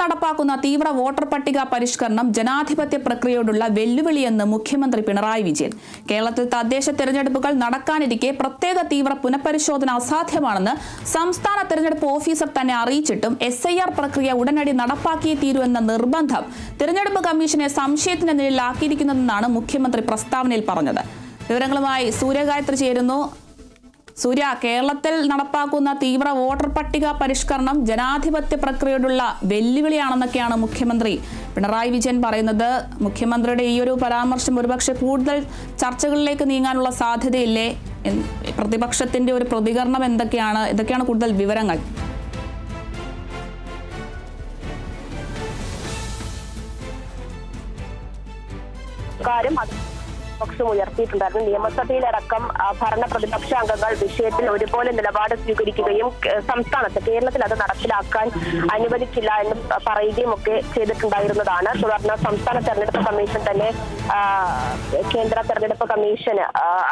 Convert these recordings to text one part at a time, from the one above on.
നടപ്പാക്കുന്ന തീവ്ര വോട്ടർ പട്ടിക പരിഷ്കരണം ജനാധിപത്യ പ്രക്രിയയോടുള്ള വെല്ലുവിളിയെന്ന് മുഖ്യമന്ത്രി പിണറായി വിജയൻ. കേരളത്തിൽ തദ്ദേശ തെരഞ്ഞെടുപ്പുകൾ നടക്കാനിരിക്കെ പ്രത്യേക തീവ്ര പുനഃപരിശോധന അസാധ്യമാണെന്ന് സംസ്ഥാന തെരഞ്ഞെടുപ്പ് ഓഫീസർ തന്നെ അറിയിച്ചിട്ടും എസ് പ്രക്രിയ ഉടനടി നടപ്പാക്കിയേ തീരൂ നിർബന്ധം തെരഞ്ഞെടുപ്പ് കമ്മീഷനെ സംശയത്തിന്റെ നിലയിലാക്കിയിരിക്കുന്നതെന്നാണ് മുഖ്യമന്ത്രി പ്രസ്താവനയിൽ പറഞ്ഞത്. വിവരങ്ങളുമായി സൂര്യഗായത്രി ചേരുന്നു. സൂര്യ കേരളത്തിൽ നടപ്പാക്കുന്ന തീവ്ര വോട്ടർ പട്ടിക പരിഷ്കരണം ജനാധിപത്യ പ്രക്രിയയോടുള്ള വെല്ലുവിളിയാണെന്നൊക്കെയാണ് മുഖ്യമന്ത്രി പിണറായി വിജയൻ പറയുന്നത്. മുഖ്യമന്ത്രിയുടെ ഈ ഒരു പരാമർശം ഒരുപക്ഷെ കൂടുതൽ ചർച്ചകളിലേക്ക് നീങ്ങാനുള്ള സാധ്യതയില്ലേ? പ്രതിപക്ഷത്തിന്റെ ഒരു പ്രതികരണം എന്തൊക്കെയാണ്? ഇതൊക്കെയാണ് കൂടുതൽ വിവരങ്ങൾ. കാര്യം അത് പക്ഷം ഉയർത്തിയിട്ടുണ്ടായിരുന്നു. നിയമസഭയിലടക്കം ഭരണ പ്രതിപക്ഷ അംഗങ്ങൾ വിഷയത്തിൽ ഒരുപോലെ നിലപാട് സ്വീകരിക്കുകയും സംസ്ഥാനത്ത് കേരളത്തിൽ അത് നടപ്പിലാക്കാൻ അനുവദിച്ചില്ല എന്ന് പറയുകയും ഒക്കെ ചെയ്തിട്ടുണ്ടായിരുന്നതാണ്. തുടർന്ന് സംസ്ഥാന തെരഞ്ഞെടുപ്പ് കമ്മീഷൻ തന്നെ കേന്ദ്ര തെരഞ്ഞെടുപ്പ് കമ്മീഷന്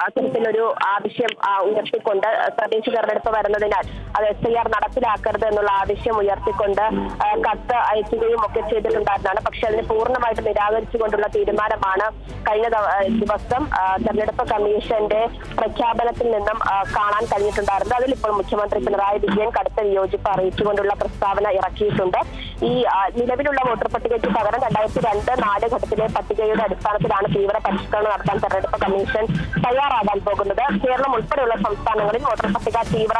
അത്തരത്തിലൊരു ആവശ്യം ഉയർത്തിക്കൊണ്ട് തദ്ദേശ തെരഞ്ഞെടുപ്പ് വരുന്നതിനാൽ അത് എസ് ഐ ആർ നടപ്പിലാക്കരുത് എന്നുള്ള ആവശ്യം ഉയർത്തിക്കൊണ്ട് കത്ത് അയക്കുകയും ഒക്കെ ചെയ്തിട്ടുണ്ടായിരുന്നതാണ്. പക്ഷെ അതിന് പൂർണമായിട്ട് നിരാകരിച്ചുകൊണ്ടുള്ള തീരുമാനമാണ് കഴിഞ്ഞ ആ, തെരഞ്ഞെടുപ്പ് കമ്മീഷന്റെ പ്രഖ്യാപനത്തിൽ നിന്നും കാണാൻ കഴിഞ്ഞിട്ടുണ്ടായിരുന്നു. അതിൽ ഇപ്പോൾ മുഖ്യമന്ത്രി പിണറായി വിജയൻ കടുത്ത വിയോജിപ്പ് അറിയിച്ചുകൊണ്ടുള്ള പ്രസ്താവന ഇറക്കിയിട്ടുണ്ട്. ഈ നിലവിലുള്ള വോട്ടർ പട്ടികയ്ക്ക് പകരം രണ്ടായിരത്തി രണ്ട് നാല് ഘട്ടത്തിലെ പട്ടികയുടെ അടിസ്ഥാനത്തിലാണ് തീവ്ര പരിഷ്കരണം നടത്താൻ തെരഞ്ഞെടുപ്പ് കമ്മീഷൻ തയ്യാറാകാൻ പോകുന്നത്. കേരളം ഉൾപ്പെടെയുള്ള സംസ്ഥാനങ്ങളിൽ വോട്ടർ പട്ടിക തീവ്ര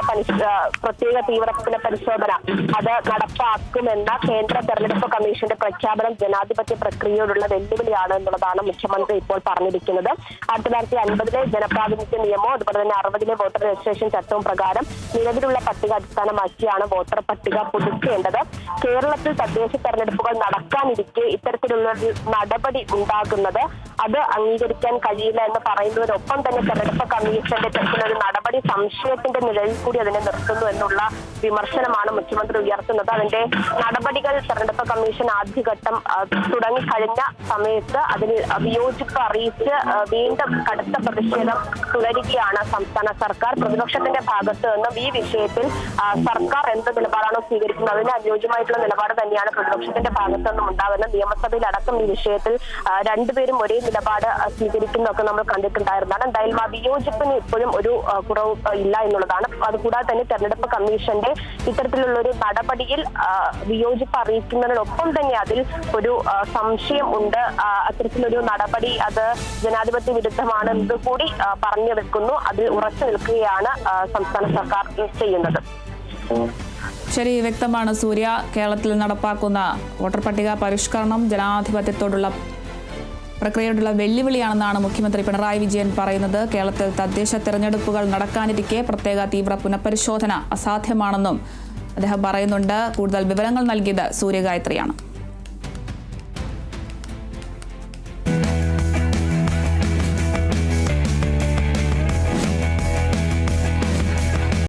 പ്രത്യേക തീവ്രത്തിന്റെ പരിശോധന അത് നടപ്പാക്കുമെന്ന കേന്ദ്ര തെരഞ്ഞെടുപ്പ് കമ്മീഷന്റെ പ്രഖ്യാപനം ജനാധിപത്യ പ്രക്രിയയോടുള്ള വെല്ലുവിളിയാണ് എന്നുള്ളതാണ് മുഖ്യമന്ത്രി ഇപ്പോൾ പറഞ്ഞിരിക്കുന്നത്. ആയിരത്തി തൊള്ളായിരത്തി അൻപതിലെ ജനപ്രാതിനിധ്യ നിയമവും അതുപോലെ തന്നെ അറുപതിലെ വോട്ടർ രജിസ്ട്രേഷൻ ചട്ടവും പ്രകാരം നിലവിലുള്ള പട്ടിക അടിസ്ഥാനമാക്കിയാണ് വോട്ടർ പട്ടിക പുതുക്കേണ്ടത്. കേരളത്തിൽ തദ്ദേശ തെരഞ്ഞെടുപ്പുകൾ നടക്കാനിരിക്കെ ഇത്തരത്തിലുള്ള നടപടി ഉണ്ടാകുന്നത് അത് അംഗീകരിക്കാൻ കഴിയില്ല എന്ന് പറയുന്നതിനൊപ്പം തന്നെ തെരഞ്ഞെടുപ്പ് കമ്മീഷന്റെ തരത്തിലൊരു നടപടി സംശയത്തിന്റെ നിഴലിൽ കൂടി അതിനെ നിർത്തുന്നു എന്നുള്ള വിമർശനമാണ് മുഖ്യമന്ത്രി ഉയർത്തുന്നത്. അതിന്റെ നടപടികൾ തെരഞ്ഞെടുപ്പ് കമ്മീഷൻ ആദ്യഘട്ടം തുടങ്ങിക്കഴിഞ്ഞ സമയത്ത് അതിൽ വിയോജിപ്പ് അറിയിച്ച് വീണ്ടും കടുത്ത പ്രതിഷേധം തുടരുകയാണ് സംസ്ഥാന സർക്കാർ. പ്രതിപക്ഷത്തിന്റെ ഭാഗത്ത് നിന്നും ഈ വിഷയത്തിൽ സർക്കാർ എന്ത് നിലപാടാണോ സ്വീകരിക്കുന്നത് അതിന് അനുയോജ്യമായിട്ടുള്ള നിലപാട് തന്നെയാണ് പ്രതിപക്ഷത്തിന്റെ ഭാഗത്ത് നിന്നും ഉണ്ടാകുന്നത് നിയമസഭയിലടക്കം ഈ വിഷയത്തിൽ രണ്ടുപേരും ഒരേ നിലപാട് സ്വീകരിക്കുന്നതൊക്കെ നമ്മൾ കണ്ടിട്ടുണ്ടായിരുന്നതാണ്. എന്തായാലും ആ വിയോജിപ്പിന് ഇപ്പോഴും ഒരു കുറവ് ഇല്ല എന്നുള്ളതാണ്. അതുകൂടാതെ തന്നെ തെരഞ്ഞെടുപ്പ് കമ്മീഷന്റെ ഇത്തരത്തിലുള്ള ഒരു നടപടിയിൽ വിയോജിപ്പ് അറിയിക്കുന്നതിനൊപ്പം തന്നെ അതിൽ ഒരു സംശയം ഉണ്ട്. അത്തരത്തിലൊരു നടപടി അത് ജനാധിപത്യ വിരുദ്ധമാണ് എന്നത് കൂടി പറഞ്ഞു വെക്കുന്നു. അതിൽ ഉറച്ചു നിൽക്കുകയാണ് സംസ്ഥാന സർക്കാർ ചെയ്യുന്നത്. ശരി വ്യക്തമാണ് സൂര്യ. കേരളത്തിൽ നടപ്പാക്കുന്ന വോട്ടർ പട്ടിക പരിഷ്കരണം ജനാധിപത്യത്തോടുള്ള പ്രക്രിയയോടുള്ള വെല്ലുവിളിയാണെന്നാണ് മുഖ്യമന്ത്രി പിണറായി വിജയൻ പറയുന്നത്. കേരളത്തിൽ തദ്ദേശ തെരഞ്ഞെടുപ്പുകൾ നടക്കാനിരിക്കെ പ്രത്യേക തീവ്ര പുനഃപരിശോധന അസാധ്യമാണെന്നും അദ്ദേഹം പറയുന്നുണ്ട്. കൂടുതൽ വിവരങ്ങൾ നൽകിയത് സൂര്യഗായത്രിയാണ്.